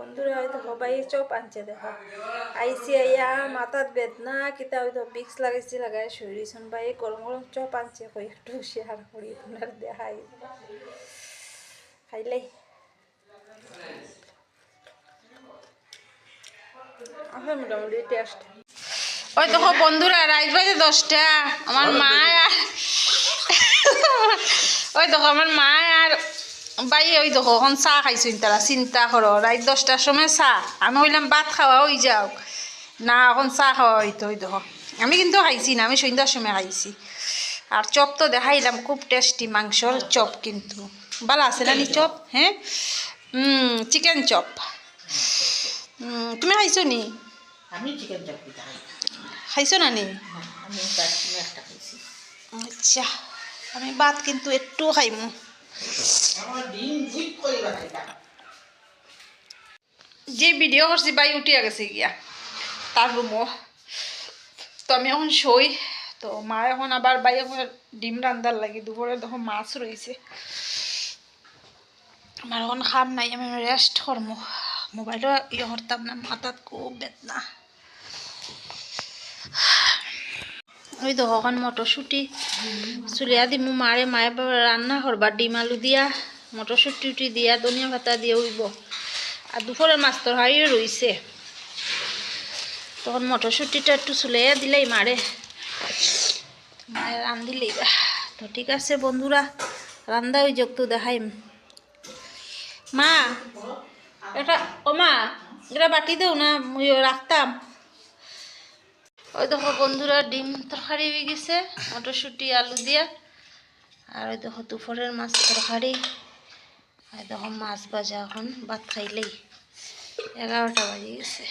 বন্ধুরা হয়তো সবাই চপ আনছে দেখো। আইসি আইয়া মাথাত বেদনা কিতা হয়তো বিক্স লাগাইছি লাগাই শরীরছন ভাই গরম গরম চপ আনছে কই একটু শেয়ার করি আপনার দেখাই। খাইলেই আছে মোটামুটি টেস্ট ওই দেখো বন্ধুরা রাইত বাজে দশটা। আমার মা আর ওই দেখো আমার মা আর বাই ওই দেখো এখন চাহ খাইছুন তারা চিন্তা করো রাত দশটার সময় চাহ আমি হইলাম ভাত খাওয়া হয়ে যাও না এখন চাহ খাওয়া হইতো ওই দেখো। আমি কিন্তু খাইছি না আমি সন্ধ্যার সময় খাইছি। আর চপ তো দেখাইলাম খুব টেস্টি মাংসর চপ কিন্তু। ভালো আছে না নি চপ? হ্যাঁ? Chicken chop. তুমি খাইছো নি? খাইছো না নি? খাইছি। আচ্ছা আমি ভাত কিন্তু একটু খাইমু। যে ভিডিও করছি বাই উঠিয়া গেছে গিয়া। তার রুমও। তো আমি এখন শই। তো মা এখন আবার বাই এখন ডিম রান্দার লাগে। দুপুরে তখন মাছ রয়েছে আমার এখন খাম নাই, আমি রেস্ট করমু। মোবাইলও ইয়ে করতাম না, মাথাত খুব বেদনা। ওই তো এখন মটরশুটি। চুলিয়া দিমু মারে, মায়ে রান্না করবা ডিম আলু দিয়া, মটরশুটি উটি দিয়া, ধনিয়া ভাতা দিয়ে উইব। আর দুপুরের মাছ তরকারিও রইছে। তখন মটরশুটিটা একটু চুলাইয়া দিলেই মারে। মায়ে বা। তো ঠিক আছে বন্ধুরা, রান্দা ওই যোগ তো দেখাইম। মা, এটা, ও মা, এটা বাটি দেও না রাখতাম। ওই দেখো বন্ধুরা, ডিম তরকারি হয়ে গেছে, মটরশুটি, আলু দিয়া। আর ওই দেখো দুপুরের মাছ তরকারি। আর দেখো মাছ ভাজা এখন, ভাত খাইলেই এগারোটা বাজে গেছে।